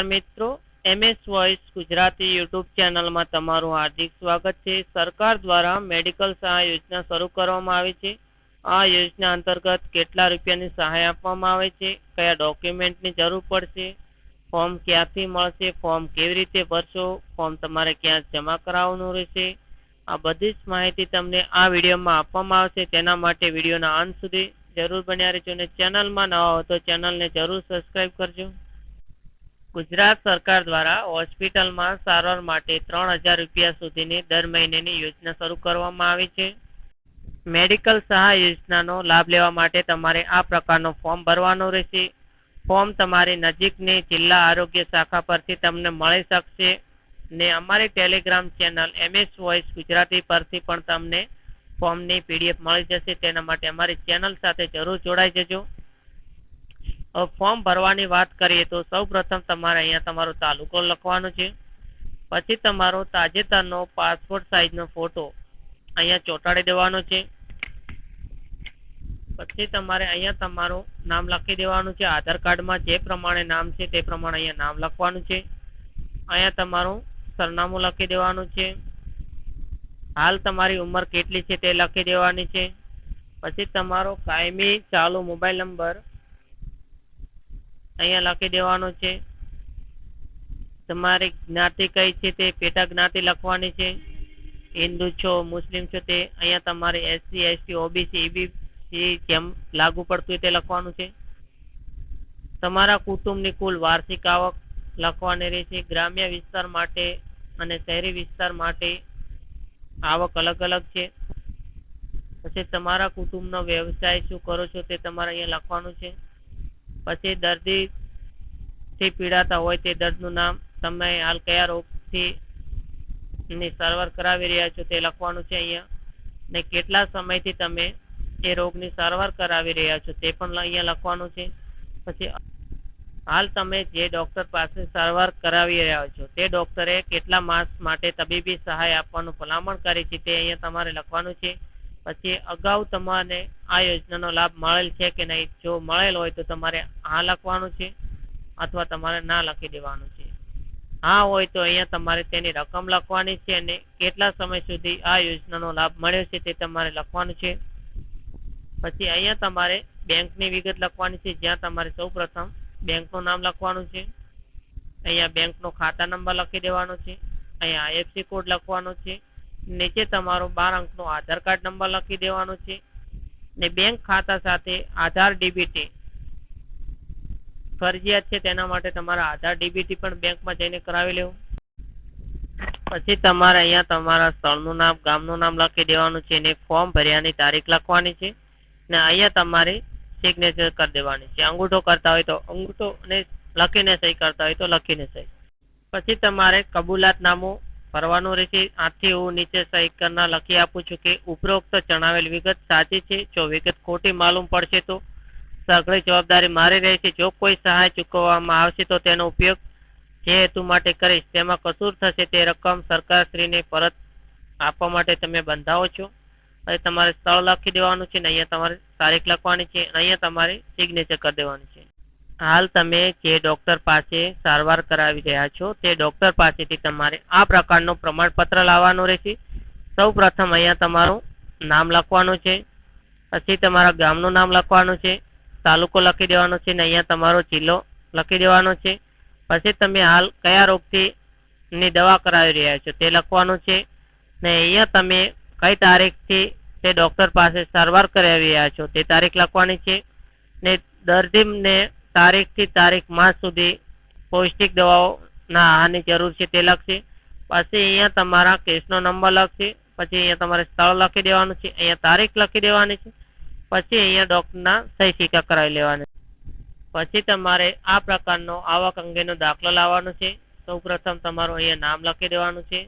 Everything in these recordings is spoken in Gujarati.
નમસ્કાર મિત્રો, એમએસ વોઇસ ગુજરાતી યુટ્યુબ ચેનલમાં તમારું હાર્દિક સ્વાગત છે. સરકાર દ્વારા મેડિકલ સહાય યોજના શરૂ કરવામાં આવી છે. આ યોજના અંતર્ગત કેટલા રૂપિયાની સહાય આપવામાં આવે છે? કયા ડોક્યુમેન્ટની જરૂર પડશે? ફોર્મ ક્યાંથી મળશે? ફોર્મ કેવી રીતે ભરશો? ફોર્મ તમારે ક્યાં જમા કરાવવાનું રહેશે? આ બધી જ માહિતી તમને આ વિડીયોમાં આપવામાં આવશે. તેના માટે વિડીયોના અંત સુધી જરૂર બન્યા રહેજો અને ચેનલમાં નવા હો તો ચેનલને જરૂર સબસ્ક્રાઈબ કરજો. ગુજરાત સરકાર દ્વારા હોસ્પિટલમાં સારવાર માટે ત્રણ હજાર રૂપિયા સુધીની દર મહિનેની યોજના શરૂ કરવામાં આવી છે. મેડિકલ સહાય યોજનાનો લાભ લેવા માટે તમારે આ પ્રકારનો ફોર્મ ભરવાનો રહેશે. ફોર્મ તમારી નજીકની જિલ્લા આરોગ્ય શાખા પરથી તમને મળી શકશે. ને અમારી Telegram channel MS voice Gujarati પરથી પણ તમને ફોર્મની પીડીએફ મળી જશે. તેના માટે અમારી ચેનલ સાથે જરૂર જોડાઈ જજો. ફોર્મ ભરવાની વાત કરીએ તો સૌ પ્રથમ તમારે અહીંયા તમારો તાલુકો લખવાનો છે. પછી તમારો તાજેતરનો પાસપોર્ટ સાઇઝનો ફોટો અહીંયા ચોંટાડી દેવાનો છે. પછી તમારે અહીંયા તમારું નામ લખી દેવાનું છે, આધાર કાર્ડમાં જે પ્રમાણે નામ છે તે પ્રમાણે અહીંયા નામ લખવાનું છે. અહીંયા તમારું સરનામું લખી દેવાનું છે. હાલ તમારી ઉંમર કેટલી છે તે લખી દેવાની છે. પછી તમારો કાયમી ચાલુ મોબાઈલ નંબર અહીંયા લખી દેવાનું છે. તમારી જ્ઞાતિ કઈ છે તે પેટા જ્ઞાતિ લખવાની છે. હિન્દુ છો, મુસ્લિમ છો તે અહીંયા તમારે એસસી એસટી ઓબીસી ઈબીસી જેમ લાગુ પડતું તે લખવાનું છે. તમારા કુટુંબની કુલ વાર્ષિક આવક લખવાની રહેશે ગ્રામ્ય વિસ્તાર માટે અને શહેરી વિસ્તાર માટે આવક અલગ અલગ છે. પછી તમારા કુટુંબનો વ્યવસાય શું કરો છો તે તમારે અહીંયા લખવાનું છે. પછી દર્દી થી પીડાતા હોય તે દર્દનું નામ તમે હાલ કયા રોગથી ની સારવાર કરાવી રહ્યા છો તે લખવાનું છે અહીંયા. ને કેટલા સમયથી તમે એ રોગની સારવાર કરાવી રહ્યા છો તે પણ અહીંયા લખવાનું છે. પછી હાલ તમે જે ડોક્ટર પાસે સારવાર કરાવી રહ્યા છો તે ડોક્ટરે કેટલા માસ માટે તબીબી સહાય આપવાનું ભલામણ કરી છે તે અહીંયા તમારે લખવાનું છે. પછી અગાઉ તમારે આ યોજનાનો લાભ મળેલ છે કે નહીં? જો મળેલ હોય તો તમારે હા લખવાનું છે અથવા તમારે ના લખી દેવાનું છે. હા હોય તો અહીંયા તમારે તેની રકમ લખવાની છે અને કેટલા સમય સુધી આ યોજનાનો લાભ મળ્યો છે તે તમારે લખવાનું છે. પછી અહીંયા તમારે બેંકની વિગત લખવાની છે, જ્યાં તમારે સૌ પ્રથમ બેંકનું નામ લખવાનું છે. અહીંયા બેંકનો ખાતા નંબર લખી દેવાનો છે. અહીંયા આઈએફસી કોડ લખવાનો છે. નીચે તમારો બાર અંકનો આધાર કાર્ડ નંબર લખી દેવાનો છે ને બેંક ખાતા સાથે આધાર ડીબીટી ફરજિયાત છે તેના માટે તમારા આધાર ડીબીટી પણ બેંકમાં જઈને કરાવી લેવું. પછી તમારે અહીંયા તમારા સ્થળનું નામ, ગામનું નામ લખી દેવાનું છે ને ફોર્મ ભર્યાની તારીખ લખવાની છે ને અહીંયા તમારે સિગ્નેચર કરી દેવાની છે. અંગૂઠો કરતા હોય તો અંગૂઠો અને લખીને સહી કરતા હોય તો લખીને સહી. પછી તમારે કબૂલાતનામું ભરવાનું રહેશે. આથી હું નીચે સહી કરનાર લખી આપું છું કે ઉપરોક્ત જણાવેલ વિગત સાચી છે. જો વિગત ખોટી માલુમ પડશે તો સઘળી જવાબદારી મારી રહેશે જો કોઈ સહાય ચૂકવવામાં આવશે તો તેનો ઉપયોગ જે હેતુ માટે કરીશ, તેમાં કસૂર થશે તે રકમ સરકારશ્રીને પરત આપવા માટે તમે બંધાવો છો. અને તમારે સ્થળ લખી દેવાનું છે ને અહીંયા તમારે તારીખ લખવાની છે અને અહીંયા તમારે સિગ્નેચર કરી દેવાનું છે. હાલ તમે જે ડોક્ટર પાસે સારવાર કરાવી રહ્યા છો, તે ડોક્ટર પાસેથી તમારે આ પ્રકારનું પ્રમાણપત્ર લાવવાનું રહેશે. સૌ પ્રથમ અહીંયા તમારું નામ લખવાનું છે, પછી તમારા ગામનું નામ લખવાનું છે, તાલુકો લખી દેવાનો છે, ને અહીંયા તમારો જિલ્લો લખી દેવાનો છે. પછી તમે હાલ કયા રોગથી ની દવા કરાવી રહ્યા છો તે લખવાનું છે. ને અહીંયા તમે કઈ તારીખથી તે ડોક્ટર પાસે સારવાર કરાવી રહ્યા છો તે તારીખ લખવાની છે. ને દર્દીને તારીખથી તારીખ માસ સુધી પૌષ્ટિક દવાઓના આહારની જરૂર છે તે લખશે. પછી અહીંયા તમારા કેસનો નંબર લખશે. પછી અહીંયા તમારે સ્થળ લખી દેવાનું છે. અહીંયા તારીખ લખી દેવાની છે. પછી અહીંયા ડોક્ટરના સહી સિક્કા કરાવી લેવાના પછી તમારે આ પ્રકારનો આવક અંગેનો દાખલો લાવવાનો છે. સૌ પ્રથમ તમારું અહીંયા નામ લખી દેવાનું છે.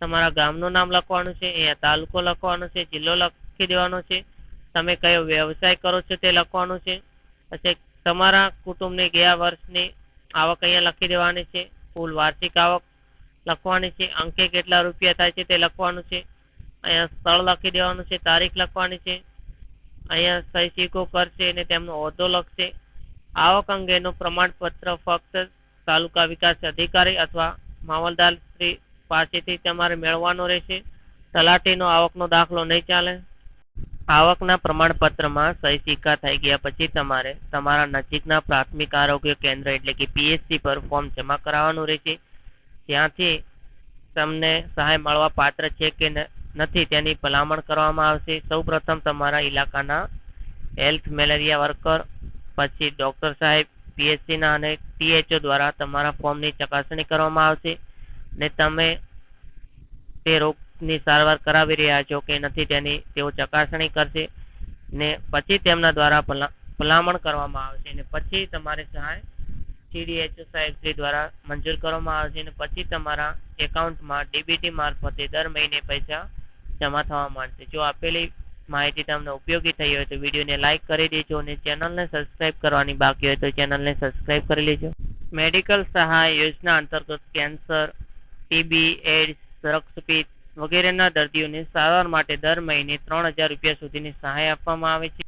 તમારા ગામનું નામ લખવાનું છે. અહીંયા તાલુકો લખવાનો છે. જિલ્લો લખી દેવાનો છે. તમે કયો વ્યવસાય કરો છો તે લખવાનું છે. પછી તમારા કુટુંબની ગયા વર્ષની આવક અહીંયા લખી દેવાની છે. કુલ વાર્ષિક આવક લખવાની છે. અંકે કેટલા રૂપિયા થાય છે તે લખવાનું છે. અહીંયા સ્થળ લખી દેવાનું છે. તારીખ લખવાની છે. અહીંયા સહી કરશે અને તેમનો હોદ્દો લખશે. આવક અંગેનું પ્રમાણપત્ર ફક્ત તાલુકા વિકાસ અધિકારી અથવા મામલદાર શ્રી પાસેથી તમારે મેળવવાનો રહેશે. તલાટીનો આવકનો દાખલો નહીં ચાલે. આવકના પ્રમાણપત્રમાં સહી સિક્કા થઈ ગયા પછી તમારે તમારા નજીકના પ્રાથમિક આરોગ્ય કેન્દ્ર એટલે કે પીએચસી પર ફોર્મ જમા કરાવવાનું રહેશે. ત્યાંથી તમને સહાય મળવા પાત્ર છે કે નથી તેની ભલામણ કરવામાં આવશે. સૌપ્રથમ તમારા ઇલાકાના હેલ્થ મેલેરિયા વર્કર પછી ડૉક્ટર સાહેબ પીએચસીના અને ટીએચઓ દ્વારા તમારા ફોર્મની ચકાસણી કરવામાં આવશે. ને તમે તે રોગની સારવાર કરાવી રહ્યા છો કે નથી તેની તેઓ ચકાસણી કરશે ને પછી તેમના દ્વારા ભલા- ભલામણ કરવામાં આવશે ને પછી તમારે સહાય સીડીએચઓ સાહેબશ્રી દ્વારા મંજૂર કરવામાં આવશે અને પછી તમારા એકાઉન્ટમાં ડીબીટી મારફતે દર મહિને પૈસા જમા થવા માંડશે. જો આપેલી માહિતી તમને ઉપયોગી થઈ હોય તો વિડીયોને લાઇક કરી દેજો અને ચેનલને સબસ્ક્રાઇબ કરવાની બાકી હોય તો ચેનલને સબસ્ક્રાઇબ કરી લેજો. મેડિકલ સહાય યોજના અંતર્ગત કેન્સર, ટીબી એડ્સ રક્તપિત્ત વગેરેના દર્દીઓને સારવાર માટે દર મહિને ત્રણ હજાર રૂપિયા સુધીની સહાય આપવામાં આવે છે.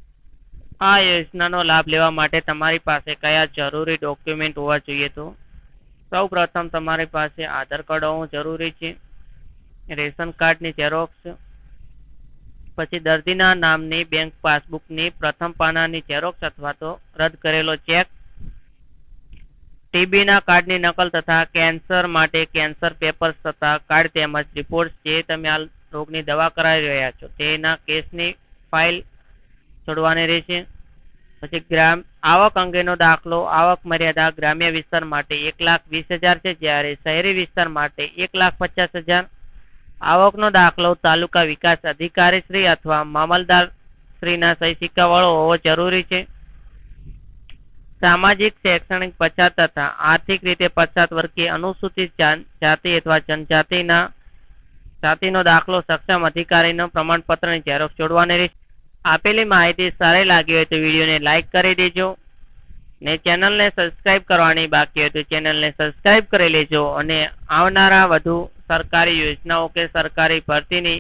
આ યોજનાનો લાભ લેવા માટે તમારી પાસે કયા જરૂરી ડોક્યુમેન્ટ હોવા જોઈએ તો? સૌ પ્રથમ તમારી પાસે આધાર કાર્ડ હોવું જરૂરી છે, રેશન કાર્ડની ઝેરોક્ષ પછી દર્દીના નામની બેંક પાસબુકની પ્રથમ પાનાની ઝેરોક્ષ અથવા તો રદ કરેલો ચેક ટીબીના કાર્ડની નકલ તથા કેન્સર માટે કેન્સર પેપર્સ તથા કાર્ડ તેમજ રિપોર્ટ જે તમે આ રોગની દવા કરાવી રહ્યા છો, તેના કેસની ફાઇલ છોડવાની રહેશે. પછી ગ્રામ, આવક અંગેનો દાખલો, આવક મર્યાદા ગ્રામ્ય વિસ્તાર માટે એક લાખ વીસ હજાર છે, જ્યારે શહેરી વિસ્તાર માટે એક લાખ પચાસ હજાર. આવકનો દાખલો તાલુકા વિકાસ અધિકારી શ્રી અથવા મામલદાર શ્રીના સહી સિક્કાવાળો હોવો જરૂરી છે. સામાજિક, શૈક્ષણિક, પછાત તથા આર્થિક રીતે પછાત વર્ગીય અનુસૂચિત જાતિ અથવા જનજાતિના, જાતિનો દાખલો સક્ષમ અધિકારીનો પ્રમાણપત્રની ઝેરોક્ષ જોડવાની રહેશે. આપેલી માહિતી સારી લાગી હોય તો વિડીયોને લાઇક કરી દેજો ને ચેનલને સબસ્ક્રાઇબ કરવાની બાકી હોય તો ચેનલને સબસ્ક્રાઇબ કરી લેજો અને આવનારા વધુ સરકારી યોજનાઓ કે સરકારી ભરતીની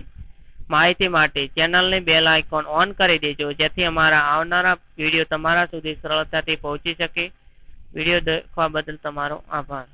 માહિતી માટે ચેનલની બેલ આઇકોન ઓન કરી દેજો, જેથી અમારા આવનારા વીડિયો તમારા સુધી સરળતાથી પહોંચી શકે. વીડિયો દેખવા બદલ તમારો આભાર.